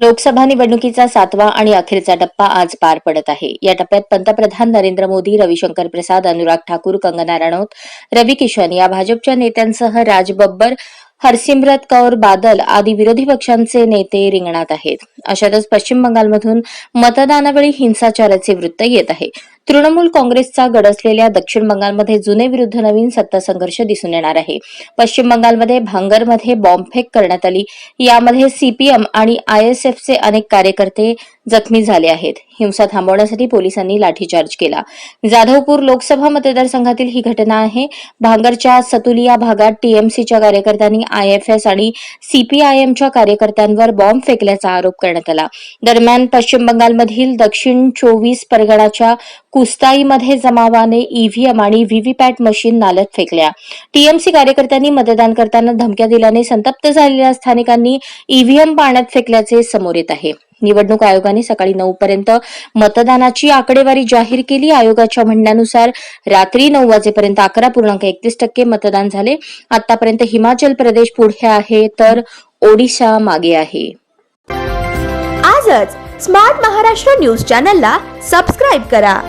लोकसभा निवडणुकीचा सातवा आणि अखेरचा टप्पा आज पार पडत आहे. या टप्प्यात पंतप्रधान नरेंद्र मोदी रविशंकर प्रसाद अनुराग ठाकूर कंगना राणौत रवी किशन या भाजपच्या नेत्यांसह राज बब्बर हरसिमरत कौर बादल आदी विरोधी पक्षांचे नेते रिंगणात आहेत. अशातच पश्चिम बंगालमधून मतदानावेळी हिंसाचाराचे वृत्त येत आहे. तृणमूल काँग्रेसचा गड असलेल्या दक्षिण बंगालमध्ये जुने विरुद्ध नवीन सत्ता संघर्ष दिसून येणार आहे. पश्चिम बंगालमध्ये भांगरमध्ये बॉम्बफेक करण्यात आली. यामध्ये सीपीएम आणि आयएसएफचे अनेक कार्यकर्ते जखमी झाले आहेत. हिंसा थांबवण्यासाठी पोलिसांनी लाठीचार्ज केला. जाधवपूर लोकसभा मतदारसंघातील ही घटना आहे. भांगरच्या सतुलिया भागात टीएमसीच्या कार्यकर्त्यांनी आयएफएस आणि सीपीआयएमच्या कार्यकर्त्यांवर बॉम्ब फेकल्याचा आरोप करण्यात आला. दरम्यान पश्चिम बंगालमधील दक्षिण चोवीस परगणाच्या कुस्ताईमध्ये जमावाने ईव्हीएम आणि व्हीव्हीपॅट मशीन नालत फेकल्या. टीएमसी कार्यकर्त्यांनी मतदान करताना धमक्या दिल्याने संतप्त झालेल्या स्थानिकांनी ईव्हीएम पाण्यात फेकल्याचे समोर येत आहे. निवडणूक आयोगाने सकाळी नऊ पर्यंत मतदानाची आकडेवारी जाहीर केली. आयोगाच्या म्हणण्यानुसार रात्री नऊ वाजेपर्यंत अकरा पूर्णांक एकतीस टक्के मतदान झाले. आतापर्यंत हिमाचल प्रदेश पुढे आहे तर ओडिशा मागे आहे. आजच स्मार्ट महाराष्ट्र न्यूज चॅनलला सबस्क्राईब करा.